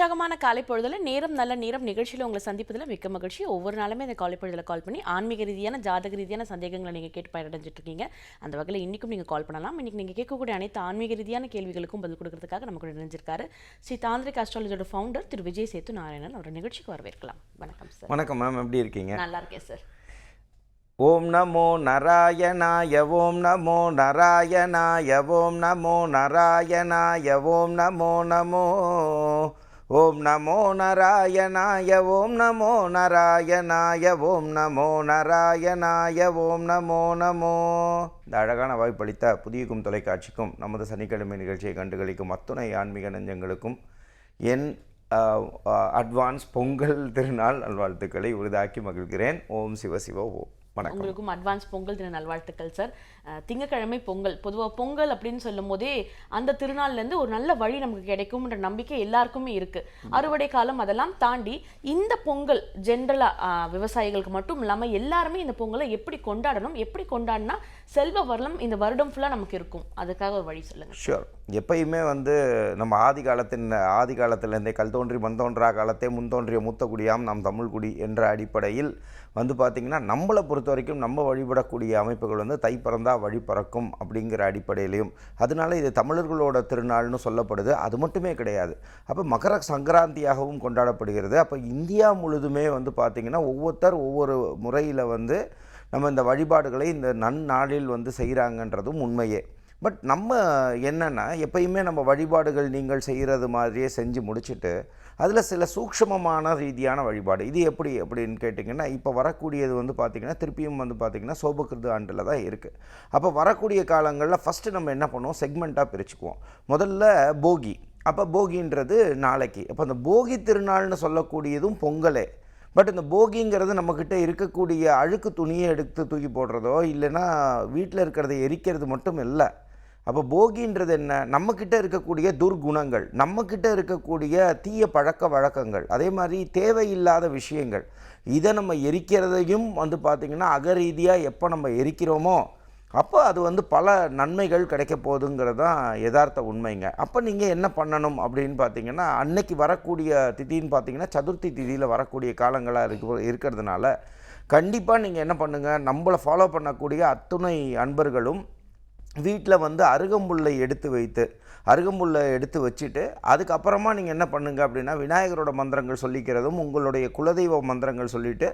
உற்சாகமான காலை பொழுதுல நேரம் நல்ல நேரம் நிகழ்ச்சியில் உங்களை சந்திப்பதில் மிக்க மகிழ்ச்சி. ஒவ்வொரு நாளுமே இந்த காலை பொழுதுல கால் பண்ணி ஆன்மீக ரீதியான ஜாதக ரீதியான சந்தேகங்களை நீங்கள் கேட்டு பயனடைஞ்சிட்டு இருக்கீங்க அந்த வகையில் இன்னைக்கும் நீங்கள் கால் பண்ணலாம். இன்னைக்கு நீங்கள் கேட்கக்கூடிய அனைத்து ஆன்மீக ரீதியான கேள்விகளுக்கும் பதில் கொடுக்கறதுக்காக நமக்கு இணைஞ்சிருக்காரு. ஸ்ரீ தாந்திரிக் அஸ்ட்ராலஜியோட ஃபவுண்டர் திரு விஜய் சேத்து நாராயணன் அவர் நிகழ்ச்சிக்கு வரவேற்கலாம். வணக்கம் சார் வணக்கம் மேம் எப்படி இருக்கீங்க? நல்லா இருக்கேன் சார் ஓம் நமோ நாராயணாய ஓம் நமோ நாராயணாய ஓம் நமோ நாராயணாய ஓம் நமோ நமோ ஓம் நமோ நாராயணாய ஓம் நமோ நாராயணாய ஓம் நமோ நாராயணாய ஓம் நமோ நமோ. இந்த அழகான வாய்ப்பளித்த புதியக்கும் தொலைக்காட்சிக்கும் நமது சனிக்கிழமை நிகழ்ச்சியை கண்டுகளிக்கும் அத்துணை ஆன்மீக நெஞ்சங்களுக்கும் என் அட்வான்ஸ் பொங்கல் திருநாள் நல்வாழ்த்துக்களை உறுதாக்கி மகிழ்கிறேன். ஓம் சிவ ஓம் வணக்கம். உங்களுக்கும் அட்வான்ஸ் பொங்கல் தின நல்வாழ்த்துக்கள் சார் அஹ், திங்கட்கிழமை பொங்கல். பொதுவாக பொங்கல் அப்படின்னு சொல்லும் போதே அந்த திருநாள்லேருந்து ஒரு நல்ல வழி நமக்கு கிடைக்கும்ன்ற நம்பிக்கை எல்லாருக்குமே இருக்கு. அறுவடை காலம் அதெல்லாம் தாண்டி இந்த பொங்கல் ஜென்ரலாக விவசாயிகளுக்கு மட்டும் இல்லாமல் எல்லாருமே இந்த பொங்கலை எப்படி கொண்டாடணும் எப்படி கொண்டாடினா செல்வ வளம் இந்த வருடம் ஃபுல்லாக நமக்கு இருக்கும். அதுக்காக ஒரு வழி சொல்லுங்க. ஷூர் எப்பயுமே வந்து நம்ம ஆதி காலத்தின் ஆதி காலத்திலேருந்தே கல் தோன்றி மந்தோன்றா காலத்தே முன்தோன்றிய மூத்த குடியாம் நாம் தமிழ் குடி என்ற அடிப்படையில் வந்து பார்த்திங்கன்னா நம்மளை பொறுத்த வரைக்கும் நம்ம வழிபடக்கூடிய அமைப்புகள் வந்து தை பிறந்தா வழி பிறக்கும் அப்படிங்கிற அடிப்படையிலையும் அதனால இது தமிழர்களோட திருநாள்னு சொல்லப்படுது. அது மட்டுமே கிடையாது. அப்போ மகர சங்கராந்தியாகவும் கொண்டாடப்படுகிறது. அப்போ இந்தியா முழுதுமே வந்து பார்த்திங்கன்னா ஒவ்வொருத்தர் ஒவ்வொரு முறையில் வந்து நம்ம இந்த வழிபாடுகளை இந்த நன்னாளில் வந்து செய்கிறாங்கன்றதும் உண்மையே. பட் நம்ம என்னென்னா எப்பயுமே நம்ம வழிபாடுகள் நீங்கள் செய்கிறது மாதிரியே செஞ்சு முடிச்சுட்டு அதில் சில சூக்ஷமமான ரீதியான வழிபாடு. இது எப்படி அப்படின்னு கேட்டிங்கன்னா இப்போ வரக்கூடியது வந்து பார்த்திங்கன்னா திருப்பியும் வந்து பார்த்திங்கன்னா சோபகிருது ஆண்டில் தான் இருக்குது. அப்போ வரக்கூடிய காலங்களில் ஃபஸ்ட்டு நம்ம என்ன பண்ணுவோம்? செக்மெண்ட்டாக பிரிச்சுக்குவோம். முதல்ல போகி. அப்போ போகின்றது நாளைக்கு. அப்போ அந்த போகி திருநாள்னு சொல்லக்கூடியதும் பொங்கலே. பட் இந்த போகிங்கிறது நம்மக்கிட்ட இருக்கக்கூடிய அழுக்கு துணியை எடுத்து தூக்கி போடுறதோ இல்லைன்னா வீட்டில் இருக்கிறத எரிக்கிறது மட்டும் இல்லை. அப்போ போகின்றது என்ன? நம்மக்கிட்ட இருக்கக்கூடிய துர்குணங்கள் நம்மக்கிட்ட இருக்கக்கூடிய தீய பழக்க வழக்கங்கள் அதே மாதிரி தேவையில்லாத விஷயங்கள் இதை நம்ம எரிக்கிறதையும் வந்து பார்த்திங்கன்னா அகரீதியாக எப்போ நம்ம எரிக்கிறோமோ அப்போ அது வந்து பல நன்மைகள் கிடைக்க போகுதுங்கிறது தான் யதார்த்த உண்மைங்க. அப்போ நீங்கள் என்ன பண்ணணும் அப்படின்னு பார்த்தீங்கன்னா அன்னைக்கு வரக்கூடிய திதின்னு பார்த்தீங்கன்னா சதுர்த்தி திதியில் வரக்கூடிய காலங்களாக இருக்க இருக்கிறதுனால கண்டிப்பாக நீங்கள் என்ன பண்ணுங்கள் நம்மளை ஃபாலோ பண்ணக்கூடிய அத்துணை அன்பர்களும் வீட்டில் வந்து அருகம்புல்லை எடுத்து வைத்து அருகம்புல்லை எடுத்து வச்சுட்டு அதுக்கப்புறமா நீங்கள் என்ன பண்ணுங்க அப்படின்னா விநாயகரோட மந்திரங்கள் சொல்லிக்கிறதும் உங்களுடைய குலதெய்வ மந்திரங்கள் சொல்லிவிட்டு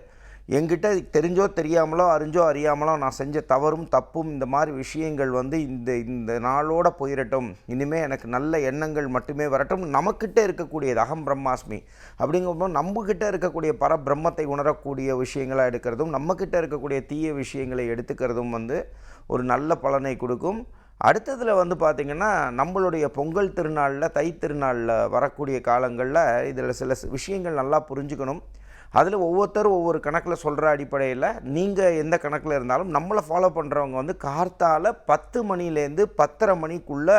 எங்கிட்ட தெரிஞ்சோ தெரியாமலோ அறிஞ்சோ அறியாமலோ நான் செஞ்ச தவறும் தப்பும் இந்த மாதிரி விஷயங்கள் வந்து இந்த இந்த நாளோட போயிடட்டும் இனிமேல் எனக்கு நல்ல எண்ணங்கள் மட்டுமே வரட்டும். நமக்கிட்ட இருக்கக்கூடியது அகம் பிரம்மாஸ்மி. அப்படிங்கும்போது நம்மக்கிட்ட இருக்கக்கூடிய பர பிரம்மத்தை உணரக்கூடிய விஷயங்களாக எடுக்கிறதும் நம்மக்கிட்ட இருக்கக்கூடிய தீய விஷயங்களை எடுத்துக்கிறதும் வந்து ஒரு நல்ல பலனை கொடுக்கும். அடுத்ததில் வந்து பார்த்திங்கன்னா நம்மளுடைய பொங்கல் திருநாளில் தை திருநாளில் வரக்கூடிய காலங்களில் இதில் சில விஷயங்கள் நல்லா புரிஞ்சுக்கணும். அதில் ஒவ்வொருத்தரும் ஒவ்வொரு கணக்கில் சொல்கிற அடிப்படையில் நீங்கள் எந்த கணக்கில் இருந்தாலும் நம்மளை ஃபாலோ பண்ணுறவங்க வந்து கார்த்தால பத்து மணிலேருந்து பத்தரை மணிக்குள்ளே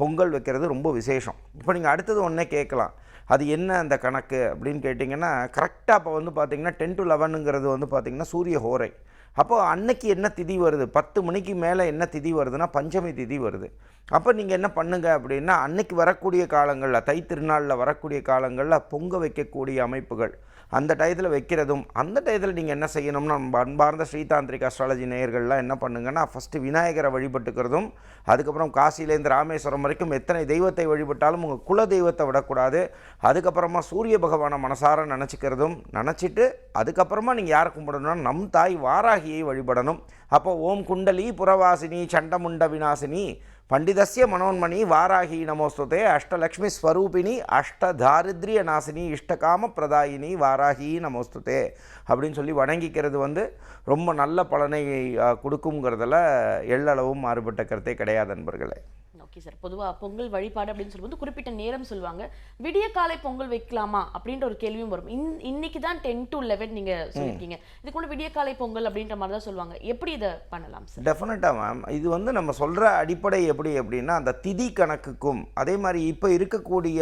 பொங்கல் வைக்கிறது ரொம்ப விசேஷம். இப்போ நீங்கள் அடுத்தது ஒன்றே கேட்கலாம். அது என்ன அந்த கணக்கு அப்படின்னு கேட்டிங்கன்னா கரெக்டாக இப்போ வந்து பார்த்திங்கன்னா டென் டு லெவனுங்கிறது வந்து பார்த்திங்கன்னா சூரிய ஹோரை. அப்போது அன்னைக்கு என்ன திதி வருது? பத்து மணிக்கு மேலே என்ன திதி வருதுன்னா பஞ்சமி திதி வருது. அப்போ நீங்கள் என்ன பண்ணுங்க அப்படின்னா அன்னைக்கு வரக்கூடிய காலங்களில் தை திருநாளில் வரக்கூடிய காலங்களில் பொங்க வைக்கக்கூடிய அமைப்புகள். அந்த டயத்தில் வைக்கிறதும் அந்த டயத்தில் நீங்கள் என்ன செய்யணும்னா நம்ம அன்பார்ந்த ஸ்ரீதாந்திரிக் அஸ்ட்ராலஜி நேயர்கள்லாம் என்ன பண்ணுங்கன்னா ஃபஸ்ட்டு விநாயகரை வழிபட்டுக்கிறதும் அதுக்கப்புறம் காசிலேருந்து ராமேஸ்வரம் வரைக்கும் எத்தனை தெய்வத்தை வழிபட்டாலும் உங்கள் குல தெய்வத்தை விடக்கூடாது. அதுக்கப்புறமா சூரிய பகவானை மனசார நினச்சிக்கிறதும் நினச்சிட்டு அதுக்கப்புறமா நீங்கள் யாரை கும்பிடணும்னா நம் தாய் வாராகியை வழிபடணும். அப்போ ஓம் குண்டலி புறவாசினி சண்டமுண்ட விநாசினி பண்டிதஸ்ய மனோன்மணி வாராகி நமோஸ்துதே அஷ்டலக்ஷ்மி ஸ்வரூபிணி அஷ்டதாரித்ரிய நாசினி இஷ்டகாம பிரதாயினி வாராகி நமோஸ்துதே அப்படின்னு சொல்லி வணங்கிக்கிறது வந்து ரொம்ப நல்ல பலனை கொடுக்குங்கிறதுல எள்ளளவும் மாறுபட்ட கருத்தே கிடையாது நண்பர்களே ஓகே சார் பொதுவா பொங்கல் வழிபாடு அப்படின்னு சொல்லும்போது குறிப்பிட்ட நேரம் சொல்லுவாங்க. விடிய காலை பொங்கல் வைக்கலாமா அப்படின்ற ஒரு கேள்வியும் வரும். இன் இன்னைக்கு தான் டென் டு லெவன் நீங்க சொல்லியிருக்கீங்க இதுக்குள்ள விடிய காலை பொங்கல் அப்படின்ற மாதிரி தான் சொல்லுவாங்க. எப்படி இதை பண்ணலாம் சார் டெஃபினட்டாக மேம் இது வந்து நம்ம சொல்கிற அடிப்படை எப்படி அப்படின்னா அந்த திதி கணக்குக்கும் அதே மாதிரி இப்போ இருக்கக்கூடிய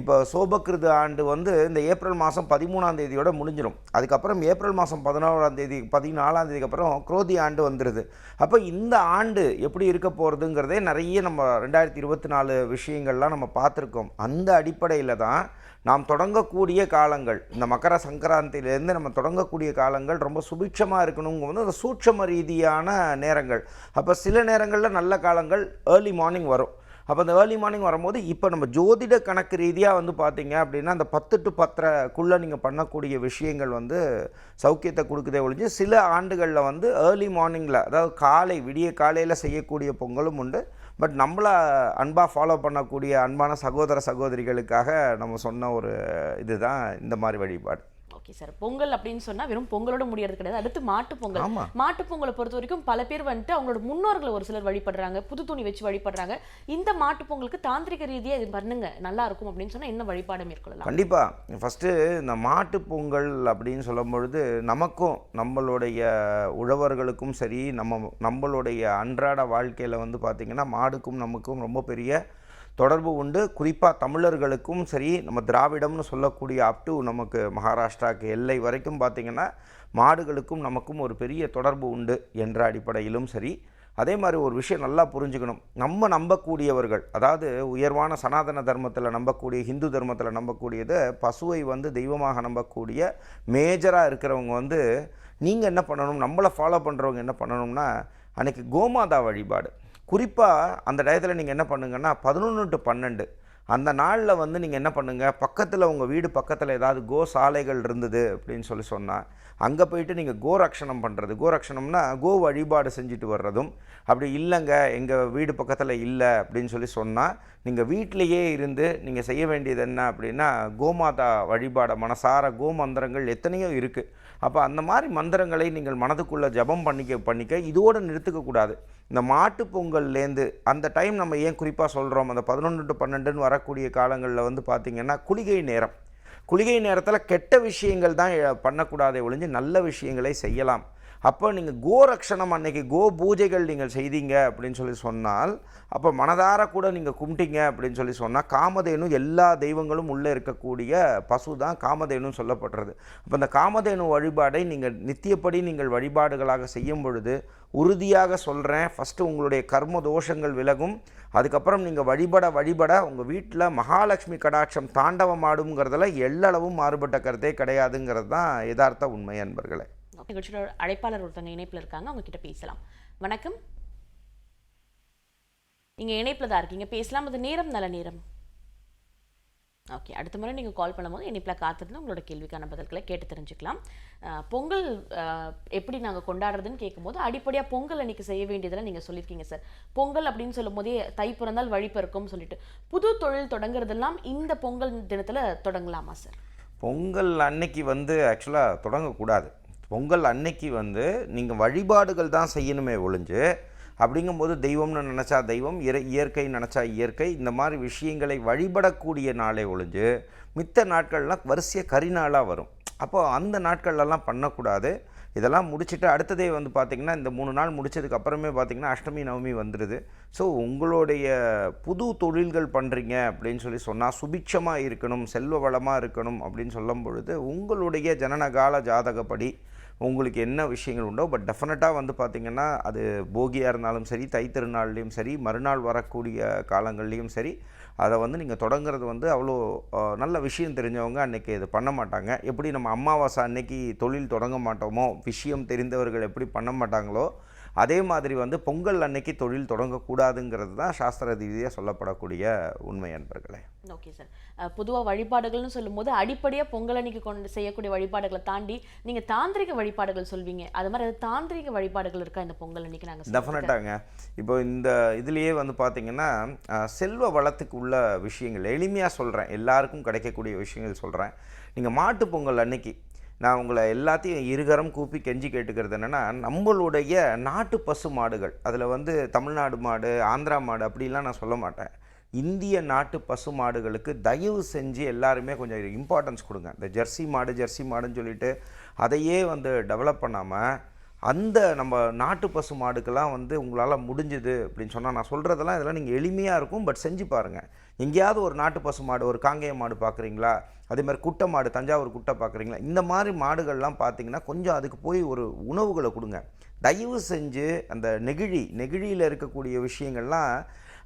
இப்போ சோபகிருது ஆண்டு வந்து இந்த ஏப்ரல் மாதம் பதிமூணாம் தேதியோட முடிஞ்சிடும் அதுக்கப்புறம் ஏப்ரல் மாதம் பதினோராம் தேதி பதினாலாம் தேதிக்கு அப்புறம் குரோதி ஆண்டு வந்துடுது அப்போ இந்த ஆண்டு எப்படி இருக்க போகிறதுங்கிறதே நிறைய நம்ம நம்ம ரெண்டாயிரத்தி இருபத்தி நாலு விஷயங்கள்லாம் நம்ம பார்த்துருக்கோம். அந்த அடிப்படையில் தான் நாம் தொடங்கக்கூடிய காலங்கள் இந்த மகர சங்கராந்தியிலேருந்து நம்ம தொடங்கக்கூடிய காலங்கள் ரொம்ப சுபிட்சமாக இருக்கணுங்க வந்து அந்த சூட்சம ரீதியான நேரங்கள். அப்போ சில நேரங்களில் நல்ல காலங்கள் ஏர்லி மார்னிங் வரும். அப்போ அந்த ஏர்லி மார்னிங் வரும்போது இப்போ நம்ம ஜோதிட கணக்கு ரீதியாக வந்து பார்த்தீங்க அப்படின்னா அந்த பத்து டு பத்தரைக்குள்ளே நீங்கள் பண்ணக்கூடிய விஷயங்கள் வந்து சௌக்கியத்தை கொடுக்குதே ஒழிஞ்சு சில ஆண்டுகளில் வந்து ஏர்லி மார்னிங்கில் அதாவது காலை விடிய காலையில் செய்யக்கூடிய பொங்கலும் உண்டு. பட் நம்மளை அன்பாக ஃபாலோ பண்ணக்கூடிய அன்பான சகோதர சகோதரிகளுக்காக நம்ம சொன்ன ஒரு இதுதான் இந்த மாதிரி வழிபாடு. Okay sir. பொங்கல் அப்படின்னு சொன்னா வெறும் பொங்கலோட முடியறது கிடையாது. அடுத்து மாட்டு பொங்கல். மாட்டு பொங்கலை பொறுத்த வரைக்கும் பல பேர் வந்துட்டு அவங்களோட முன்னோர்களை ஒரு சிலர் வழிபடுறாங்க. புது துணி வச்சு வழிபடுறாங்க. இந்த மாட்டு பொங்கலுக்கு தாந்திரிக ரீதியா இது பண்ணுங்க. நல்லா இருக்கும் அப்படின்னு சொன்னா என்ன வழிபாடு மேற்கொள்ளலாம். கண்டிப்பாக ஃபஸ்ட்டு இந்த மாட்டு பொங்கல் அப்படின்னு சொல்லும் பொழுது நமக்கும் நம்மளுடைய உழவர்களுக்கும் சரி நம்ம நம்மளுடைய அன்றாட வாழ்க்கையில் வந்து பார்த்திங்கன்னா மாடுக்கும் நமக்கும் ரொம்ப பெரிய தொடர்பு உண்டு. குறிப்பாக தமிழர்களுக்கும் சரி நம்ம திராவிடம்னு சொல்லக்கூடிய அப் டு நமக்கு மகாராஷ்டிராவுக்கு எல்லை வரைக்கும் பார்த்திங்கன்னா மாடுகளுக்கும் நமக்கும் ஒரு பெரிய தொடர்பு உண்டு என்ற அடிப்படையிலும் சரி. அதே மாதிரி ஒரு விஷயம் நல்லா புரிஞ்சுக்கணும். நம்ம நம்பக்கூடியவர்கள் அதாவது உயர்வான சனாதன தர்மத்தில் நம்பக்கூடிய ஹிந்து தர்மத்தில் நம்பக்கூடியது பசுவை வந்து தெய்வமாக நம்பக்கூடிய மேஜராக இருக்கிறவங்க வந்து நீங்கள் என்ன பண்ணணும்? நம்மளை ஃபாலோ பண்ணுறவங்க என்ன பண்ணணும்னா அன்றைக்கி கோமாதா வழிபாடு. குறிப்பாக அந்த டயத்தில் நீங்கள் என்ன பண்ணுங்கன்னா பதினொன்று டு பன்னெண்டு அந்த நாளில் வந்து நீங்கள் என்ன பண்ணுங்கள் பக்கத்தில் உங்கள் வீடு பக்கத்தில் ஏதாவது கோ சாலைகள் இருந்தது அப்படின்னு சொல்லி சொன்னால் அங்கே போயிட்டு நீங்கள் கோரக்ஷணம் பண்ணுறது கோரக்ஷணம்னா கோ வழிபாடு செஞ்சுட்டு வர்றதும் அப்படி இல்லைங்க எங்கள் வீடு பக்கத்தில் இல்லை அப்படின்னு சொல்லி சொன்னால் நீங்கள் வீட்டிலையே இருந்து நீங்கள் செய்ய வேண்டியது என்ன அப்படின்னா கோமாதா வழிபாடை மனசார கோ மந்திரங்கள் எத்தனையோ இருக்குது அப்போ அந்த மாதிரி மந்திரங்களை நீங்கள் மனதுக்குள்ளே ஜபம் பண்ணிக்க பண்ணிக்க இதோடு நிறுத்துக்கக்கூடாது இந்த மாட்டு பொங்கல்லேருந்து அந்த டைம் நம்ம ஏன் குறிப்பாக சொல்கிறோம் அந்த பதினொன்று டு பன்னெண்டுன்னு வரக்கூடிய காலங்களில் வந்து பார்த்திங்கன்னா குளிகை நேரம். குளிகை நேரத்தில் கெட்ட விஷயங்கள் தான் பண்ணக்கூடாதே ஒழிஞ்சு நல்ல விஷயங்களை செய்யலாம். அப்போ நீங்கள் கோரக்ஷணம் அன்னைக்கு கோ பூஜைகள் நீங்கள் செய்தீங்க அப்படின்னு சொல்லி சொன்னால் அப்போ மனதார கூட நீங்கள் கும்பிட்டீங்க அப்படின்னு சொல்லி சொன்னால் காமதேனு எல்லா தெய்வங்களும் உள்ளே இருக்கக்கூடிய பசு தான் காமதேனு சொல்லப்படுறது. அப்போ அந்த காமதேனு வழிபாடை நீங்கள் நித்தியப்படி நீங்கள் வழிபாடுகளாக செய்யும் பொழுது உறுதியாக சொல்கிறேன் ஃபஸ்ட்டு உங்களுடைய கர்ம தோஷங்கள் விலகும் அதுக்கப்புறம் நீங்கள் வழிபட வழிபட உங்கள் வீட்டில் மகாலட்சுமி கடாட்சம் தாண்டவம் ஆடுங்கிறதுல எல்லளவும் மாறுபட்ட கருத்தே கிடையாதுங்கிறது தான் யதார்த்த உண்மை அன்பர்களே. நிகழ்ச்சியோட அழைப்பாளர் ஒருத்தவங்க இணைப்பில் இருக்காங்க. அவங்க கிட்ட பேசலாம். வணக்கம். நீங்கள் இணைப்பில் தான் இருக்கீங்க. பேசலாம். அது நேரம் நல்ல நேரம். ஓகே அடுத்த முறை நீங்கள் கால் பண்ணும்போது இணைப்பில் காத்திருந்து உங்களோட கேள்விக்கான பதில்களை கேட்டு தெரிஞ்சுக்கலாம். பொங்கல் எப்படி நாங்கள் கொண்டாடுறதுன்னு கேட்கும்போது அடிப்படையாக பொங்கல் அன்றைக்கி செய்ய வேண்டியதெல்லாம் நீங்கள் சொல்லியிருக்கீங்க சார். பொங்கல் அப்படின்னு சொல்லும் போதே தை பிறந்தால் வழி பிறக்கும்னு சொல்லிட்டு. புது தொழில் தொடங்குறதெல்லாம் இந்த பொங்கல் தினத்தில் தொடங்கலாமா சார்? பொங்கல் அன்னைக்கு வந்து ஆக்சுவலாக தொடங்கக்கூடாது. பொங்கல் அன்னைக்கு வந்து நீங்கள் வழிபாடுகள் தான் செய்யணுமே ஒழிஞ்சு அப்படிங்கும்போது தெய்வம்னு நினச்சா தெய்வம் இறை இயற்கை நினச்சா இயற்கை இந்த மாதிரி விஷயங்களை வழிபடக்கூடிய நாளே ஒழிஞ்சு மித்த நாட்கள்லாம் வரிசையாக கரிநாளாக வரும். அப்போது அந்த நாட்கள்லாம் பண்ணக்கூடாது. இதெல்லாம் முடிச்சுட்டு அடுத்ததே வந்து பார்த்திங்கன்னா இந்த மூணு நாள் முடிச்சதுக்கு அப்புறமே பார்த்திங்கன்னா அஷ்டமி நவமி வந்துடுது ஸோ உங்களுடைய புது தொழில்கள் பண்ணுறீங்க அப்படின்னு சொல்லி சொன்னால் சுபிட்சமாக இருக்கணும் செல்வ வளமாக இருக்கணும் அப்படின்னு சொல்லும் பொழுது உங்களுடைய ஜனனகால ஜாதகப்படி உங்களுக்கு என்ன விஷயங்கள் உண்டோ பட் டெஃபினட்டாக வந்து பார்த்திங்கன்னா அது போகியாக இருந்தாலும் சரி தை திருநாள்லேயும் சரி மறுநாள் வரக்கூடிய காலங்கள்லேயும் சரி அதை வந்து நீங்கள் தொடங்குறது வந்து அவ்வளோ நல்ல விஷயம் தெரிஞ்சவங்க அன்றைக்கி இது பண்ண மாட்டாங்க. எப்படி நம்ம அமாவாசை அன்னைக்கு தொழில் தொடங்க மாட்டோமோ விஷயம் தெரிந்தவர்கள் எப்படி பண்ண மாட்டாங்களோ அதே மாதிரி வந்து பொங்கல் அன்னைக்கு தொழில் தொடங்கக்கூடாதுங்கிறது தான் சாஸ்திர ரீதியாக சொல்லப்படக்கூடிய உண்மை அன்பர்களே. ஓகே சார் பொதுவாக வழிபாடுகள்னு சொல்லும்போது அடிப்படையாக பொங்கல் அன்னைக்கு கொண்டு செய்யக்கூடிய வழிபாடுகளை தாண்டி நீங்கள் தாந்திரிக வழிபாடுகள் சொல்வீங்க. அது மாதிரி அது தாந்திரிக வழிபாடுகள் இருக்கா இந்த பொங்கல் அன்னைக்கு நாங்கள் டெஃபினட்டாங்க இப்போ இந்த இதுலேயே வந்து பார்த்தீங்கன்னா செல்வ வளத்துக்கு உள்ள விஷயங்கள் எளிமையாக சொல்கிறேன் எல்லாருக்கும் கிடைக்கக்கூடிய விஷயங்கள் சொல்கிறேன் நீங்கள் மாட்டு பொங்கல் அன்னைக்கு நான் உங்களை எல்லாத்தையும் இருகரம் கூப்பி கெஞ்சி கேட்டுக்கிறது என்னென்னா நம்மளுடைய நாட்டு பசு மாடுகள் அதில் வந்து தமிழ்நாடு மாடு ஆந்திரா மாடு அப்படிலாம் நான் சொல்ல மாட்டேன். இந்திய நாட்டு பசு மாடுகளுக்கு தயவு செஞ்சு எல்லாருமே கொஞ்சம் இம்பார்ட்டன்ஸ் கொடுங்க. இந்த ஜெர்சி மாடு ஜெர்சி மாடுன்னு சொல்லிட்டு அதையே வந்து டெவலப் பண்ணாமல் அந்த நம்ம நாட்டு பசு மாடுக்கெல்லாம் வந்து உங்களால் முடிஞ்சுது அப்படின்னு சொன்னால் நான் சொல்கிறதெல்லாம் இதெல்லாம் நீங்கள் எளிமையாக இருக்கும் பட் செஞ்சு பாருங்கள் எங்கேயாவது ஒரு நாட்டு பசு மாடு ஒரு காங்கேய மாடு பார்க்குறீங்களா அதே மாதிரி குட்டை மாடு தஞ்சாவூர் குட்டை பார்க்குறீங்களா? இந்த மாதிரி மாடுகள்லாம் பார்த்தீங்கன்னா கொஞ்சம் அதுக்கு போய் ஒரு உணவுகளை கொடுங்க. தயவு செஞ்சு அந்த நெகிழி நெகிழியில் இருக்கக்கூடிய விஷயங்கள்லாம்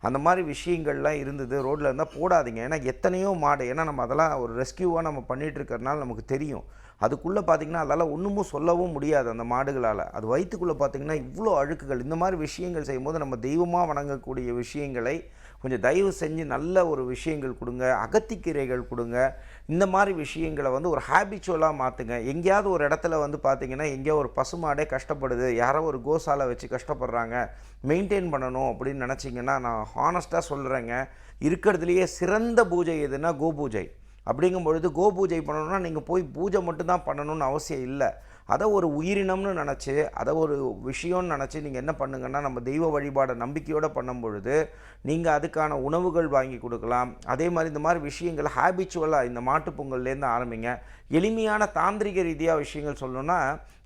அந்த மாதிரி விஷயங்கள்லாம் இருந்தது ரோட்டில் இருந்தால் போடாதீங்க. ஏன்னா எத்தனையோ மாடு ஏன்னா நம்ம அதெல்லாம் ஒரு ரெஸ்கியூவாக நம்ம பண்ணிகிட்டு நமக்கு தெரியும். அதுக்குள்ளே பார்த்தீங்கன்னா அதெல்லாம் ஒன்றுமும் சொல்லவும் முடியாது அந்த மாடுகளால். அது வயிற்றுக்குள்ளே பார்த்தீங்கன்னா இவ்வளோ அழுக்குகள் இந்த மாதிரி விஷயங்கள் செய்யும்போது நம்ம தெய்வமாக வணங்கக்கூடிய விஷயங்களை கொஞ்சம் தயவு செஞ்சு நல்ல ஒரு விஷயங்கள் கொடுங்க அகத்திக்கீரைகள் கொடுங்க. இந்த மாதிரி விஷயங்களை வந்து ஒரு ஹேபிச்சுவலாக மாற்றுங்க எங்கேயாவது ஒரு இடத்துல வந்து பார்த்தீங்கன்னா எங்கேயோ ஒரு பசுமாடே கஷ்டப்படுது. யாரோ ஒரு கோசாலை வச்சு கஷ்டப்படுறாங்க. மெயின்டைன் பண்ணணும் அப்படின்னு நினச்சிங்கன்னா நான் ஹானஸ்ட்டாக சொல்கிறேங்க இருக்கிறதுலையே சிறந்த பூஜை எதுனா கோபூஜை. அப்படிங்கும் பொழுது கோபூஜை பண்ணணும்னா நீங்கள் போய் பூஜை மட்டும்தான் பண்ணணும்னு அவசியம் இல்லை. அதை ஒரு உயிரினம்னு நினச்சி அதை ஒரு விஷயம்னு நினச்சி நீங்கள் என்ன பண்ணுங்கன்னா நம்ம தெய்வ வழிபாடை நம்பிக்கையோடு பண்ணும் பொழுது நீங்கள் அதுக்கான உணவுகள் வாங்கி கொடுக்கலாம். அதே மாதிரி இந்த மாதிரி விஷயங்கள் ஹேபிச்சுவலாக இந்த மாட்டுப் பொங்கல்லேருந்து ஆரம்பிங்க. எளிமையான தாந்திரிக ரீதியாக விஷயங்கள் சொல்லணும்னா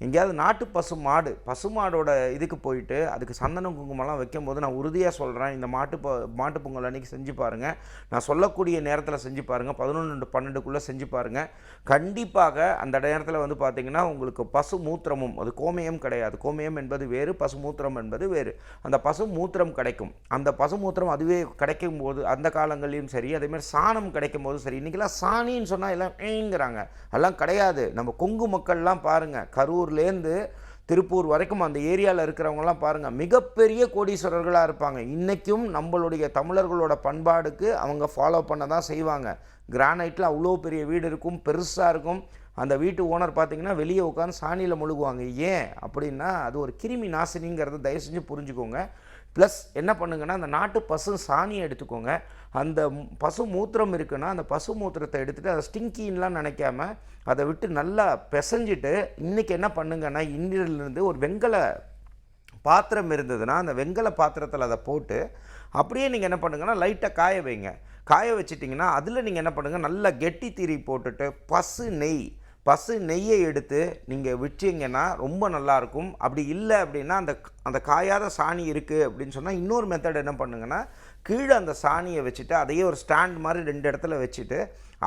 எங்கேயாவது நாட்டு பசு மாடு பசு மாடோட இதுக்கு போயிட்டு அதுக்கு சந்தனம் குங்குமம்லாம் வைக்கும் போது நான் உறுதியாக சொல்கிறேன் இந்த மாட்டு ப மாட்டு பொங்கல் அன்றைக்கி செஞ்சு பாருங்கள் நான் சொல்லக்கூடிய நேரத்தில் செஞ்சு பாருங்கள் பதினொன்று பன்னெண்டுக்குள்ளே செஞ்சு பாருங்கள் கண்டிப்பாக அந்த நேரத்தில் வந்து பார்த்திங்கன்னா உங்களுக்கு பசு மூத்திரமும் அது கோமயம் கிடையாது. கோமயம் என்பது வேறு பசு மூத்திரம் என்பது வேறு. அந்த பசு மூத்திரம் கிடைக்கும். அந்த பசு மூத்திரம் அதுவே கிடைக்கும் போது அந்த காலங்களிலும் சரி அதேமாதிரி சாணம் கிடைக்கும் போதும் சரி இன்றைக்கெல்லாம் சாணின்னு சொன்னால் எல்லாம் ஏங்கிறாங்க. அதெல்லாம் கிடையாது. நம்ம கொங்கு மக்கள்லாம் பாருங்கள் கரூர்லேருந்து திருப்பூர் வரைக்கும் அந்த ஏரியாவில் இருக்கிறவங்கலாம் பாருங்கள் மிகப்பெரிய கோடீஸ்வரர்களாக இருப்பாங்க. இன்றைக்கும் நம்மளுடைய தமிழர்களோட பண்பாடுக்கு அவங்க ஃபாலோ பண்ண தான் செய்வாங்க கிரானைட்டில் அவ்வளோ பெரிய வீடு இருக்கும் பெருசாக இருக்கும். அந்த வீட்டு ஓனர் பார்த்தீங்கன்னா வெளியே உட்காந்து சாணியில் முழுகுவாங்க. ஏன்? அப்படின்னா அது ஒரு கிருமி நாசினிங்கிறத தயவு செஞ்சு புரிஞ்சுக்கோங்க. ப்ளஸ் என்ன பண்ணுங்கன்னா அந்த நாட்டு பசு சாணியை எடுத்துக்கோங்க. அந்த பசு மூத்திரம் இருக்குன்னா அந்த பசு மூத்திரத்தை எடுத்துகிட்டு அதை ஸ்டிங்கின்லாம் நினைக்காம அதை விட்டு நல்லா பிசைஞ்சிட்டு இன்றைக்கி என்ன பண்ணுங்கன்னா இன்னிலிருந்து ஒரு வெங்கல பாத்திரம் இருந்ததுன்னா அந்த வெங்கல பாத்திரத்தில் அதை போட்டு அப்படியே நீங்கள் என்ன பண்ணுங்கன்னா லைட்டாக காய வைங்க. காய வச்சிட்டிங்கன்னா அதில் நீங்கள் என்ன பண்ணுங்கள் நல்லா கெட்டி தீரி போட்டுட்டு பசு நெய் பசு நெய்யை எடுத்து நீங்கள் விட்டீங்கன்னா ரொம்ப நல்லாயிருக்கும். அப்படி இல்லை அப்படின்னா அந்த அந்த காயாத சாணி இருக்குது அப்படின்னு சொன்னால் இன்னொரு மெத்தட் என்ன பண்ணுங்கன்னா கீழே அந்த சாணியை வச்சுட்டு அதையே ஒரு ஸ்டாண்ட் மாதிரி ரெண்டு இடத்துல வச்சுட்டு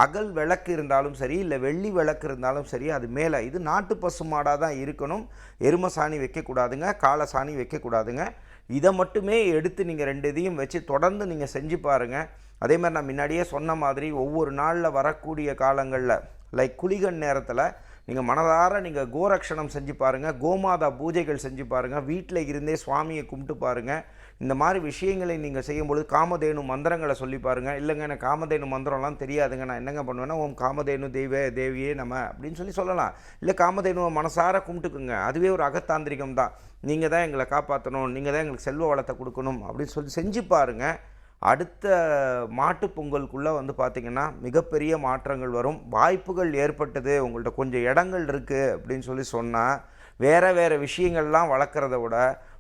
அகல் விளக்கு இருந்தாலும் சரி இல்லை வெள்ளி விளக்கு இருந்தாலும் சரி அது மேலே. இது நாட்டு பசு மாடாக தான் இருக்கணும். எரும சாணி வைக்கக்கூடாதுங்க காலை சாணி வைக்கக்கூடாதுங்க. இதை மட்டுமே எடுத்து நீங்கள் ரெண்டு இதையும் வச்சு தொடர்ந்து நீங்கள் செஞ்சு பாருங்கள் அதே மாதிரி நான் முன்னாடியே சொன்ன மாதிரி ஒவ்வொரு நாளில் வரக்கூடிய காலங்களில் லைக் குளிகன் நேரத்தில் நீங்கள் மனதார நீங்கள் கோரக்ஷணம் செஞ்சு பாருங்கள் கோமாதா பூஜைகள் செஞ்சு பாருங்கள் வீட்டில் இருந்தே சுவாமியை கும்பிட்டு பாருங்கள் இந்த மாதிரி விஷயங்களை நீங்கள் செய்யும்பொழுது காமதேனு மந்திரங்களை சொல்லி பாருங்கள் இல்லைங்க எனக்கு காமதேனு மந்திரம்லாம் தெரியாதுங்க. நான் என்னங்க பண்ணுவேன்னா ஓம் காமதேனு தெய்வ தேவியே நம்ம அப்படின்னு சொல்லி சொல்லலாம். இல்லை காமதேனுவை மனசார கும்பிட்டுக்குங்க. அதுவே ஒரு அகத்தாந்திரிகம் தான். நீங்கள் தான் எங்களை காப்பாற்றணும் நீங்கள் தான் எங்களுக்கு செல்வ வளத்தை கொடுக்கணும் அப்படின்னு சொல்லி செஞ்சு பாருங்கள் அடுத்த மாட்டு பொங்கலுக்குள்ளே வந்து பார்த்திங்கன்னா மிகப்பெரிய மாற்றங்கள் வரும். வாய்ப்புகள் ஏற்பட்டது உங்கள்கிட்ட கொஞ்சம் இடங்கள் இருக்குது அப்படின்னு சொல்லி சொன்னால் வேறு வேறு விஷயங்கள்லாம் வளர்க்குறத விட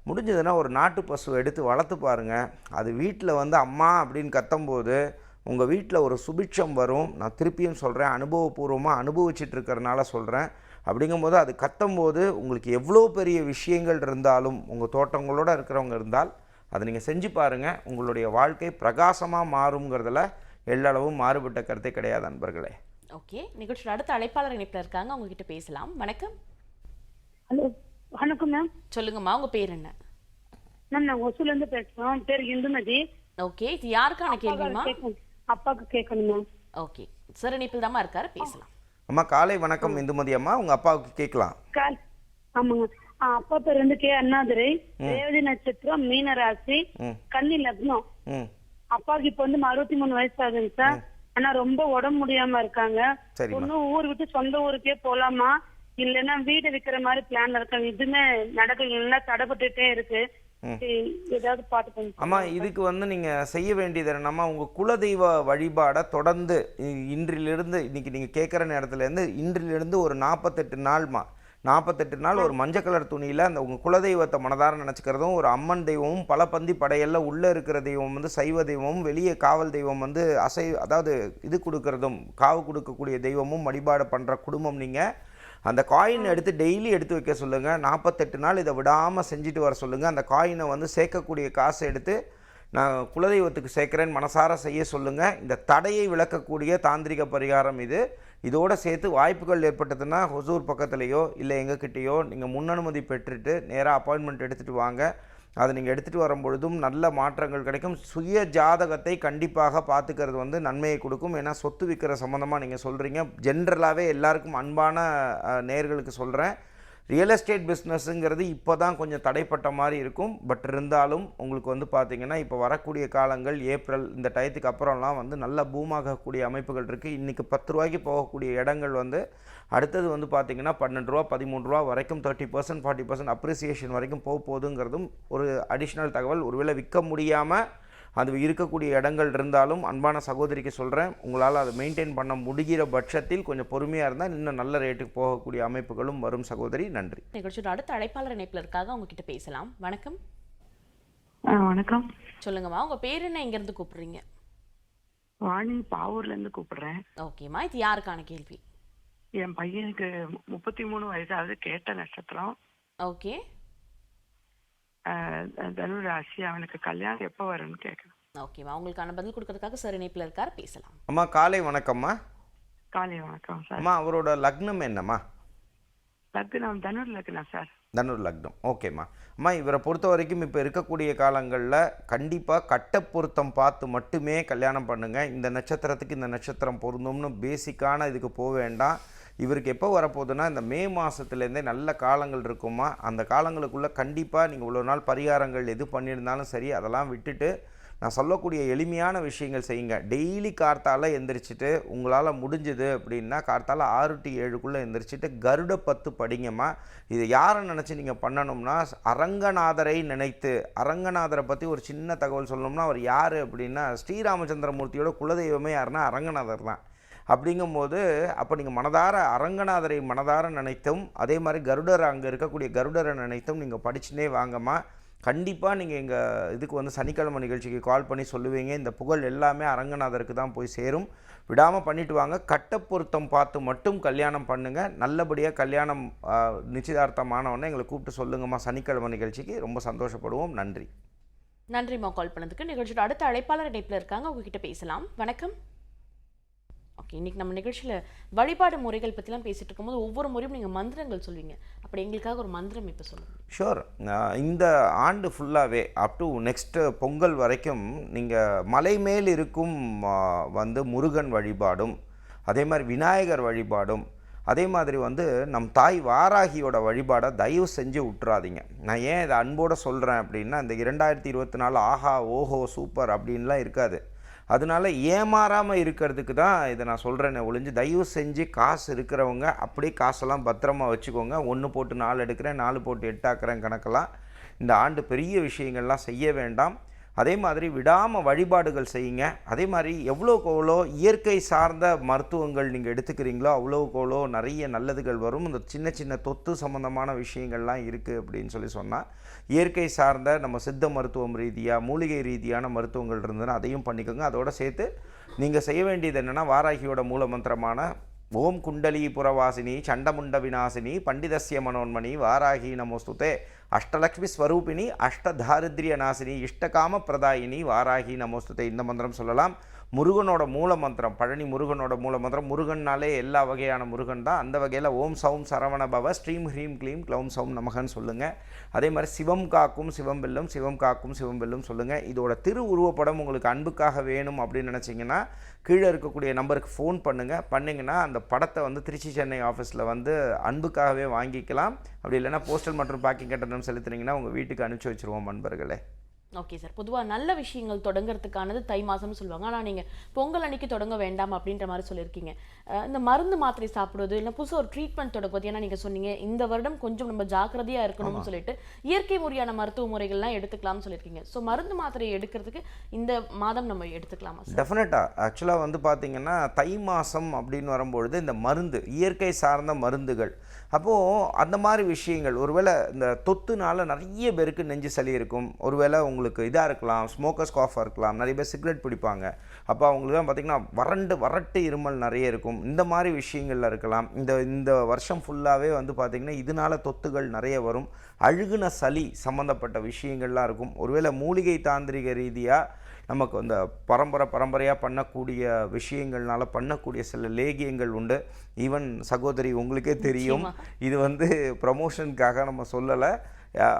முடிஞ்சதுன்னா ஒரு நாட்டு பசு எடுத்து வளர்த்து பாருங்கள் அது வீட்டில் வந்து அம்மா அப்படின்னு கத்தும்போது உங்கள் வீட்டில் ஒரு சுபிட்சம் வரும். நான் திருப்பியும் சொல்கிறேன் அனுபவபூர்வமாக அனுபவிச்சுட்டு இருக்கிறனால சொல்கிறேன் அப்படிங்கும்போது அது கத்தும்போது உங்களுக்கு எவ்வளோ பெரிய விஷயங்கள் இருந்தாலும் உங்கள் தோட்டங்களோட இருக்கிறவங்க இருந்தால் அதை நீங்கள் செஞ்சு பாருங்கள் உங்களுடைய வாழ்க்கை பிரகாசமாக மாறுங்கிறதுல எல்லளவும் மாறுபட்ட கருத்தே கிடையாது நண்பர்களே ஓகே. நிகழ்ச்சியோட அடுத்த அழைப்பாளர் இணைப்பில் இருக்காங்க. அவங்க கிட்ட பேசலாம். வணக்கம். ஹலோ வணக்கம் மேம். சொல்லுங்கம்மா உங்க பேர் என்ன? மேம் நான் ஒசூர்ல இருந்து பேசுறோம் பேர் இந்துமதி. ஓகே. இது யாருக்கான கேள்விமா அப்பாவுக்கு கேட்கணும். மேம். ஓகே. சார் இணைப்பில் தாம்மா இருக்காரு. பேசலாம். அம்மா காலை வணக்கம் இந்துமதி அம்மா. உங்கள் அப்பாவுக்கு கேட்கலாம். கால் ஆமாங்க. அப்பா பேர் வந்து கே அண்ணாதுரை. ரேவதி நட்சத்திரம் மீன ராசி கன்னி லக்னம். அப்பாவுக்கு இப்ப வந்து அறுபத்தி மூணு வயசு ஆகுதுங்க சார் ஆனா ரொம்ப உடம்பு முடியாம இருக்காங்க. ஒன்னும் ஊர் விட்டு சொந்த ஊருக்கே போலாமா? இல்லைன்னா வீடு விக்கிற மாதிரி பிளான் இருக்காங்க. இதுமே நடக்க எல்லாம் தடைப்பட்டுட்டே இருக்கு. அம்மா இதுக்கு வந்து நீங்கள் செய்ய வேண்டியது என்னன்னா உங்கள் குலதெய்வ வழிபாடை தொடர்ந்து இன்றிலிருந்து இன்னைக்கு நீங்கள் கேட்குற நேரத்துலேருந்து இன்றிலிருந்து ஒரு நாற்பத்தெட்டு நாள்மா நாற்பத்தெட்டு நாள் ஒரு மஞ்சள் கலர் துணியில் அந்த உங்கள் குலதெய்வத்தை மனதார நினச்சிக்கிறதும் ஒரு அம்மன் தெய்வமும் பல பந்தி படையல்ல உள்ளே இருக்கிற தெய்வம் வந்து சைவ தெய்வமும் வெளியே காவல் தெய்வம் வந்து அசை அதாவது இது கொடுக்கறதும் காவு கொடுக்கக்கூடிய தெய்வமும் வழிபாடு பண்ணுற குடும்பம் நீங்கள் அந்த காயின் எடுத்து டெய்லி எடுத்து வைக்க சொல்லுங்கள் நாற்பத்தெட்டு நாள் இதை விடாமல் செஞ்சுட்டு வர சொல்லுங்கள் அந்த காயினை வந்து சேர்க்கக்கூடிய காசை எடுத்து நான் குலதெய்வத்துக்கு சேர்க்குறேன்னு மனசார செய்ய சொல்லுங்கள் இந்த தடையை விளக்கக்கூடிய தாந்திரிக பரிகாரம் இது. இதோடு சேர்த்து வாய்ப்புகள் ஏற்பட்டதுன்னா ஹொசூர் பக்கத்துலேயோ இல்லை எங்ககிட்டயோ நீங்கள் முன்னனுமதி பெற்றுட்டு நேராக அப்பாயின்மெண்ட் எடுத்துகிட்டு வாங்க. அதை நீங்கள் எடுத்துகிட்டு வரும்பொழுதும் நல்ல மாற்றங்கள் கிடைக்கும். சுய ஜாதகத்தை கண்டிப்பாக பார்த்துக்கிறது வந்து நன்மையை கொடுக்கும். ஏன்னா சொத்து விற்கிற சம்மந்தமாக நீங்கள் சொல்கிறீங்க ஜென்ரலாகவே எல்லாருக்கும் அன்பான நேர்களுக்கு சொல்கிறேன் ரியல் எஸ்டேட் பிஸ்னஸ்ஸுங்கிறது இப்போ தான் கொஞ்சம் தடைப்பட்ட மாதிரி இருக்கும். பட் இருந்தாலும் உங்களுக்கு வந்து பார்த்தீங்கன்னா இப்போ வரக்கூடிய காலங்கள் ஏப்ரல் இந்த டயத்துக்கு அப்புறம்லாம் வந்து நல்ல பூமாகக்கூடிய அமைப்புகள் இருக்குது இன்றைக்கி பத்து ரூபாய்க்கு போகக்கூடிய இடங்கள் வந்து அடுத்தது வந்து பார்த்தீங்கன்னா பன்னெண்டு ரூபா பதிமூணு ரூபா வரைக்கும் thirty percent forty percent appreciation வரைக்கும் போக போகுதுங்கிறதும் ஒரு அடிஷ்னல் தகவல். ஒருவேளை விற்க முடியாமல் அது இருக்கக்கூடிய இடங்கள் இருந்தாலும் அன்பான சகோதரிக்கு சொல்கிறேன் உங்களால் அதை மெயின்டைன் பண்ண முடிகிற பட்சத்தில் கொஞ்சம் பொறுமையாக இருந்தால் இன்னும் நல்ல ரேட்டுக்கு போகக்கூடிய அமைப்புகளும் வரும் சகோதரி. நன்றி. நிகழ்ச்சியோட அடுத்த அழைப்பாளர் இணைப்புல இருக்காங்க. அவங்க கிட்ட பேசலாம். வணக்கம். ஆ வணக்கம். சொல்லுங்கம்மா உங்க பேர் என்ன? எங்க இருந்து கூப்பிடுறீங்க? வாணி பாவூர்ல இருந்து கூப்பிடுறேன். ஓகேம்மா இது யாருக்கான கேள்வி? என் பையனுக்கு முப்பத்தி மூணு வயசாவது கேட்ட நட்சத்திரம். ஓகே. ஆஹ் தனு ராசி அவனுக்கு கல்யாணம் எப்போ வரும்னு கேட்கணும். ஓகேம்மா உங்களுக்கான பதில் கொடுக்கறதுக்காக சார் இணைப்புல இருக்கார். பேசலாம். அம்மா காலை வணக்கம்மா. காலை வணக்கம் சார் அம்மா அவரோட லக்னம் என்னம்மா? லக்னம் தனுர் லக்னம் சார் தனுர் லக்னம். ஓகேம்மா அம்மா இவரை பொறுத்த வரைக்கும் இப்போ இருக்கக்கூடிய காலங்களில் கண்டிப்பாக கட்ட பொருத்தம் பார்த்து மட்டுமே கல்யாணம் பண்ணுங்கள் இந்த நட்சத்திரத்துக்கு இந்த நட்சத்திரம் பொருந்தும்னு பேசிக்கான இதுக்கு போக வேண்டாம். இவருக்கு எப்போ வரப்போகுதுன்னா இந்த மே மாதத்துலேருந்தே நல்ல காலங்கள் இருக்குமா? அந்த காலங்களுக்குள்ளே கண்டிப்பாக நீங்கள் இவ்வளோ நாள் பரிகாரங்கள் எது பண்ணியிருந்தாலும் சரி அதெல்லாம் விட்டுட்டு நான் சொல்லக்கூடிய எளிமையான விஷயங்கள் செய்யுங்க. டெய்லி கார்த்தால் எந்திரிச்சிட்டு உங்களால் முடிஞ்சது அப்படின்னா கார்த்தால் ஆறு டு ஏழுக்குள்ளே எந்திரிச்சிட்டு கருட பத்து படிங்கம்மா. இது யாரை நினச்சி நீங்கள் பண்ணணும்னா அரங்கநாதரை நினைத்து அரங்கநாதரை பற்றி ஒரு சின்ன தகவல் சொல்லணும்னா அவர் யார் அப்படின்னா ஸ்ரீராமச்சந்திரமூர்த்தியோட குலதெய்வமே யாருன்னா அரங்கநாதர் தான். அப்படிங்கும்போது அப்போ நீங்கள் மனதார அரங்கநாதரை மனதார நினைத்தும் அதே மாதிரி கருடர் அங்கே இருக்கக்கூடிய கருடரை நினைத்தும் நீங்கள் படிச்சுனே வாங்கம்மா. கண்டிப்பாக நீங்கள் எங்கள் இதுக்கு வந்து சனிக்கிழமை நிகழ்ச்சிக்கு கால் பண்ணி சொல்லுவீங்க. இந்த புகழ் எல்லாமே அரங்கநாதருக்கு தான் போய் சேரும். விடாமல் பண்ணிட்டு வாங்க. கட்ட பொருத்தம் பார்த்து மட்டும் கல்யாணம் பண்ணுங்கள் நல்லபடியாக கல்யாணம் நிச்சயதார்த்தமானவொடனே எங்களை கூப்பிட்டு சொல்லுங்கம்மா. சனிக்கிழமை நிகழ்ச்சிக்கு ரொம்ப சந்தோஷப்படுவோம். நன்றி. நன்றிம்மா. கால் பண்ணதுக்கு நிகழ்ச்சியோட அடுத்த அழைப்பாளர் இணைப்பில் இருக்காங்க. உங்ககிட்ட பேசலாம். வணக்கம். ஓகே இன்றைக்கி நம்ம நிகழ்ச்சியில் வழிபாடு முறைகள் பற்றிலாம் பேசிட்டு இருக்கும்போது ஒவ்வொரு முறையும் நீங்கள் மந்திரங்கள் சொல்வீங்க. அப்படி எங்களுக்காக ஒரு மந்திரம் இப்போ சொல்லுங்கள் ஷோர் இந்த ஆண்டு ஃபுல்லாகவே அப் டு நெக்ஸ்ட்டு பொங்கல் வரைக்கும் நீங்கள் மலை மேல் இருக்கும் வந்து முருகன் வழிபாடும் அதே மாதிரி விநாயகர் வழிபாடும் அதே மாதிரி வந்து நம் தாய் வாராகியோட வழிபாடை தயவு செஞ்சு விட்டுறாதீங்க நான் ஏன் இதை அன்போடு சொல்கிறேன் அப்படின்னா இந்த இரண்டாயிரத்தி இருபத்தி நாலு ஆஹா ஓஹோ சூப்பர் அப்படின்லாம் இருக்காது. அதனால ஏமாறாமல் இருக்கிறதுக்கு தான் இதை நான் சொல்கிறேனே ஒழிஞ்சு தயவு செஞ்சு காசு இருக்கிறவங்க அப்படியே காசெல்லாம் பத்திரமா வச்சுக்கோங்க. ஒன்று போட்டு நாலு எடுக்கிறேன் நாலு போட்டு எட்டாக்குறேன் கணக்கெல்லாம். இந்த ஆண்டு பெரிய விஷயங்கள்லாம் செய்ய வேண்டாம். அதே மாதிரி விடாமல் வழிபாடுகள் செய்யுங்க. அதே மாதிரி எவ்வளோக்கு எவ்வளோ இயற்கை சார்ந்த மருத்துவங்கள் நீங்கள் எடுத்துக்கிறீங்களோ அவ்வளோக்கு எவ்வளோ நிறைய நல்லதுகள் வரும். இந்த சின்ன சின்ன தொத்து சம்மந்தமான விஷயங்கள்லாம் இருக்குது அப்படின்னு சொல்லி சொன்னால் இயற்கை சார்ந்த நம்ம சித்த மருத்துவம் ரீதியாக மூலிகை ரீதியான மருத்துவங்கள் இருந்ததுன்னா அதையும் பண்ணிக்கோங்க. அதோடு சேர்த்து நீங்கள் செய்ய வேண்டியது என்னென்னா வாராகியோட மூல மந்திரமான ஓம் குண்டலி புறவாசினி சண்டமுண்ட விநாசினி பண்டிதஸ்ய மனோன்மணி வாராகி நமோஸ்துதே அஷ்டலக்ஷ்மி ஸ்வரூபிணி அஷ்டதாரித்ரிய நாசினி இஷ்டகாம பிரதாயினி வாராகி நமோஸ்துதே. இந்த மந்திரம் சொல்லலாம். முருகனோட மூல மந்திரம் பழனி முருகனோட மூல மந்திரம் முருகன்னாலே எல்லா வகையான முருகன் தான். அந்த வகையில் ஓம் சௌம் சரவண பவ ஸ்ரீம் ஹ்ரீம் க்ளீம் க்ளௌம் சௌம் நமகன்னு சொல்லுங்கள் அதே மாதிரி சிவம் காக்கும் சிவம் வெல்லும் சிவம் காக்கும் சிவம் வெல்லும் சொல்லுங்கள் இதோட திரு உருவப்படம் உங்களுக்கு அன்புக்காக வேணும் அப்படின்னு நினச்சிங்கன்னா கீழே இருக்கக்கூடிய நம்பருக்கு ஃபோன் பண்ணுங்கள் பண்ணிங்கன்னா அந்த படத்தை வந்து திருச்சி சென்னை ஆஃபீஸில் வந்து அன்புக்காகவே வாங்கிக்கலாம். அப்படி இல்லைன்னா போஸ்டல் மற்றும் பேக்கிங் கட்டணம் செலுத்துனீங்கன்னா உங்கள் வீட்டுக்கு அனுப்பிச்சி வச்சுருவோம் நண்பர்களே ஓகே சார் பொதுவாக நல்ல விஷயங்கள் தொடங்குறதுக்கானது தை மாதம்னு சொல்லுவாங்க. ஆனால் நீங்கள் பொங்கல் அன்னைக்கு தொடங்க வேண்டாம் அப்படின்ற மாதிரி சொல்லியிருக்கீங்க. இந்த மருந்து மாத்திரை சாப்பிடுவது இல்லை புதுசா ஒரு ட்ரீட்மெண்ட் தொடங்குவது ஏன்னா நீங்க சொன்னீங்க இந்த வருடம் கொஞ்சம் நம்ம ஜாக்கிரதையா இருக்கணும்னு சொல்லிட்டு இயற்கை முறையான மருத்துவ முறைகள்லாம் எடுத்துக்கலாம்னு சொல்லியிருக்கீங்க. ஸோ மருந்து மாத்திரை எடுக்கிறதுக்கு இந்த மாதம் நம்ம எடுத்துக்கலாமா டெஃபினட்டாக ஆக்சுவலாக வந்து பார்த்திங்கன்னா தை மாதம் அப்படின்னு வரும்பொழுது இந்த மருந்து இயற்கை சார்ந்த மருந்துகள். அப்போது அந்த மாதிரி விஷயங்கள் ஒருவேளை இந்த தொத்துனால நிறைய பேருக்கு நெஞ்சு சளி இருக்கும். ஒருவேளை உங்களுக்கு இதாக இருக்கலாம் ஸ்மோக்கர்ஸ் காஃபாக இருக்கலாம் நிறைய பேர் சிகரெட் பிடிப்பாங்க. அப்போ அவங்களுக்குலாம் பார்த்திங்கன்னா வறண்டு வறட்டு இருமல் நிறைய இருக்கும். இந்த மாதிரி விஷயங்கள்ல இருக்கலாம். இந்த இந்த வருஷம் ஃபுல்லாகவே வந்து பார்த்திங்கன்னா இதனால தொத்துகள் நிறைய வரும். அழுகுன சளி சம்மந்தப்பட்ட விஷயங்கள்லாம் இருக்கும். ஒருவேளை மூலிகை தாந்திரிக ரீதியாக நமக்கு இந்த பரம்பரை பரம்பரையாக பண்ணக்கூடிய விஷயங்கள்னால பண்ணக்கூடிய சில லேகியங்கள் உண்டு. ஈவன் சகோதரி உங்களுக்கே தெரியும். இது வந்து ப்ரமோஷனுக்காக நம்ம சொல்லலை.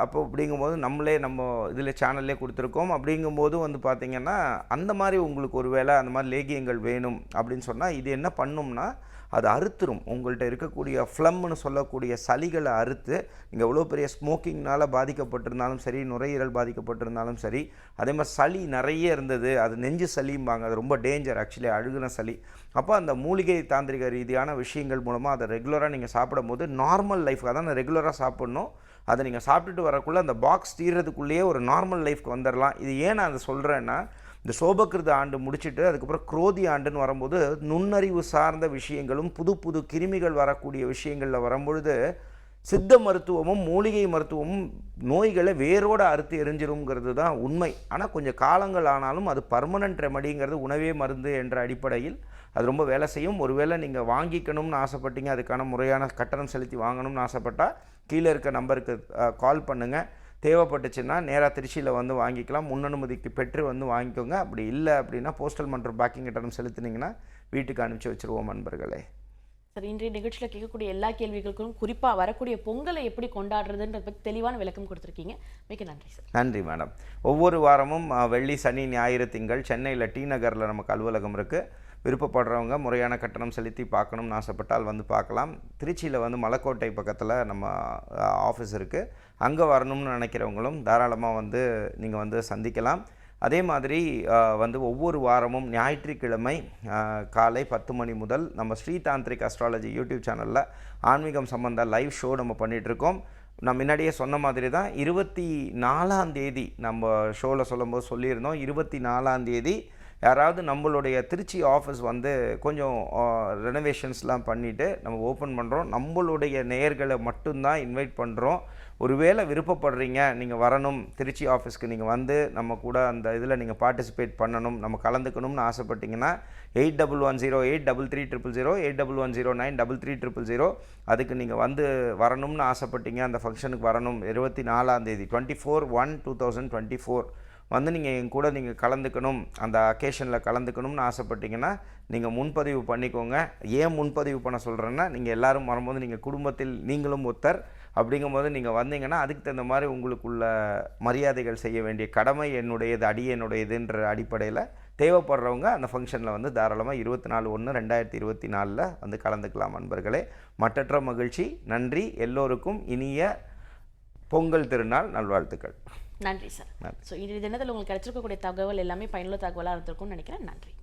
அப்போ அப்படிங்கும்போது நம்மளே நம்ம இதில் சேனல்லே கொடுத்துருக்கோம். அப்படிங்கும்போது வந்து பார்த்திங்கன்னா அந்த மாதிரி உங்களுக்கு ஒரு வேளை அந்த மாதிரி லேகியங்கள் வேணும் அப்படின்னு சொன்னால் இது என்ன பண்ணும்னா அது அறுத்துரும். உங்கள்கிட்ட இருக்கக்கூடிய ஃப்ளம்னு சொல்லக்கூடிய சளிகளை அறுத்து நீங்கள் எவ்வளோ பெரிய ஸ்மோக்கிங்னால் பாதிக்கப்பட்டிருந்தாலும் சரி நுரையீரல் பாதிக்கப்பட்டிருந்தாலும் சரி அதே மாதிரி சளி நிறைய இருந்தது. அது நெஞ்சு சளிம்பாங்க. அது ரொம்ப டேஞ்சர் ஆக்சுவலி அழுகுன சளி. அப்போ அந்த மூலிகை தாந்திரிக ரீதியான விஷயங்கள் மூலமாக அதை ரெகுலராக நீங்கள் சாப்பிடும்போது நார்மல் லைஃப் அதான் ரெகுலராக சாப்பிட்ணும். அதை நீங்கள் சாப்பிட்டுட்டு வரக்குள்ளே அந்த பாக்ஸ் தீர்றதுக்குள்ளேயே ஒரு நார்மல் லைஃப்க்கு வந்துடலாம் இது ஏன் நான் அதை சொல்கிறேன்னா இந்த சோபகிருத ஆண்டு முடிச்சுட்டு அதுக்கப்புறம் குரோதி ஆண்டுன்னு வரும்போது நுண்ணறிவு சார்ந்த விஷயங்களும் புது புது கிருமிகள் வரக்கூடிய விஷயங்களில் வரும்பொழுது சித்த மருத்துவமும் மூலிகை மருத்துவமும் நோய்களை வேரோடு அறுத்து எரிஞ்சிருங்கிறது தான் உண்மை. ஆனால் கொஞ்சம் காலங்கள் ஆனாலும் அது பர்மனன்ட் ரெமடிங்கிறது உணவே மருந்து என்ற அடிப்படையில் அது ரொம்ப வேலை செய்யும். ஒருவேளை நீங்கள் வாங்கிக்கணும்னு ஆசைப்பட்டீங்க அதுக்கான முறையான கட்டணம் செலுத்தி வாங்கணும்னு ஆசைப்பட்டால் கீழே இருக்க நம்பருக்கு கால் பண்ணுங்கள் தேவைப்பட்டுச்சுன்னா நேராக திருச்சியில் வந்து வாங்கிக்கலாம். முன் அனுமதிக்கு பெற்று வந்து வாங்கிக்கோங்க. அப்படி இல்லை அப்படின்னா போஸ்டல் மற்றும் பேக்கிங் கட்டணம் செலுத்துனீங்கன்னா வீட்டுக்கு அனுப்பிச்சி வச்சுருவோம் நண்பர்களே. சார் இன்றைய நிகழ்ச்சியில் கேட்கக்கூடிய எல்லா கேள்விகளுக்கும் குறிப்பாக வரக்கூடிய பொங்கலை எப்படி கொண்டாடுறதுன்றத பற்றி தெளிவான விளக்கம் கொடுத்துருக்கீங்க. மிக்க நன்றி சார். நன்றி மேடம். ஒவ்வொரு வாரமும் வெள்ளி சனி ஞாயிறு திங்கள் சென்னையில் டி நகரில் நமக்கு அலுவலகம் இருக்குது விருப்பப்படுறவங்க முறையான கட்டணம் செலுத்தி பார்க்கணும்னு ஆசைப்பட்டால் வந்து பார்க்கலாம். திருச்சியில் வந்து மலைக்கோட்டை பக்கத்தில் நம்ம ஆஃபீஸ் இருக்குது அங்கே வரணும்னு நினைக்கிறவங்களும் தாராளமாக வந்து நீங்கள் வந்து சந்திக்கலாம். அதே மாதிரி வந்து ஒவ்வொரு வாரமும் ஞாயிற்றுக்கிழமை காலை பத்து மணி முதல் நம்ம ஸ்ரீ தாந்திரிக் அஸ்ட்ராலஜி யூடியூப் சேனலில் ஆன்மீகம் சம்பந்த லைவ் ஷோ நம்ம பண்ணிகிட்ருக்கோம் நான் முன்னாடியே சொன்ன மாதிரி தான் இருபத்தி நாலாம் தேதி நம்ம ஷோவில் சொல்லும்போது சொல்லியிருந்தோம். இருபத்தி நாலாம் தேதி யாராவது நம்மளுடைய திருச்சி ஆஃபீஸ் வந்து கொஞ்சம் ரெனோவேஷன்ஸ்லாம் பண்ணிவிட்டு நம்ம ஓப்பன் பண்ணுறோம் நம்மளுடைய நேயர்களை மட்டும்தான் இன்வைட் பண்ணுறோம் ஒருவேளை விருப்பப்படுறீங்க நீங்கள் வரணும் திருச்சி ஆஃபீஸ்க்கு நீங்கள் வந்து நம்ம கூட அந்த இதில் நீங்கள் பார்ட்டிசிபேட் பண்ணணும் நம்ம கலந்துக்கணும்னு ஆசைப்பட்டீங்கன்னா eight double one zero eight double three triple zero eight double one zero nine double three triple zero அதுக்கு நீங்கள் வந்து வரணும்னு ஆசைப்பட்டீங்க. அந்த ஃபங்க்ஷனுக்கு வரணும். இருபத்தி நாலாம் தேதி twenty four one two thousand twenty four வந்து நீங்கள் என் கூட நீங்கள் கலந்துக்கணும் அந்த அக்கேஷனில் கலந்துக்கணும்னு ஆசைப்பட்டீங்கன்னா நீங்கள் முன்பதிவு பண்ணிக்கோங்க. ஏன் முன்பதிவு பண்ண சொல்கிறேன்னா நீங்கள் எல்லாரும் வரும்போது நீங்கள் குடும்பத்தில் நீங்களும் ஒத்தர் அப்படிங்கும்போது நீங்கள் வந்தீங்கன்னா அதுக்கு தகுந்த மாதிரி உங்களுக்குள்ள மரியாதைகள் செய்ய வேண்டிய கடமை என்னுடையது அடி என்னுடையதுன்ற அடிப்படையில் தேவைப்படுறவங்க அந்த ஃபங்க்ஷனில் வந்து தாராளமாக இருபத்தி நாலு ஒன்று ரெண்டாயிரத்தி இருபத்தி நாலில் வந்து கலந்துக்கலாம் நண்பர்களே. மற்றற்ற மகிழ்ச்சி. நன்றி. எல்லோருக்கும் இனிய பொங்கல் திருநாள். நல்வாழ்த்துக்கள். நன்றி சார் ஸோ இன்றைய தினத்தில் உங்களுக்கு கிடைச்சிருக்கக்கூடிய தகவல் எல்லாமே பயனுள்ள தகவலாக இருந்திருக்கும்னு நினைக்கிறேன். நன்றி.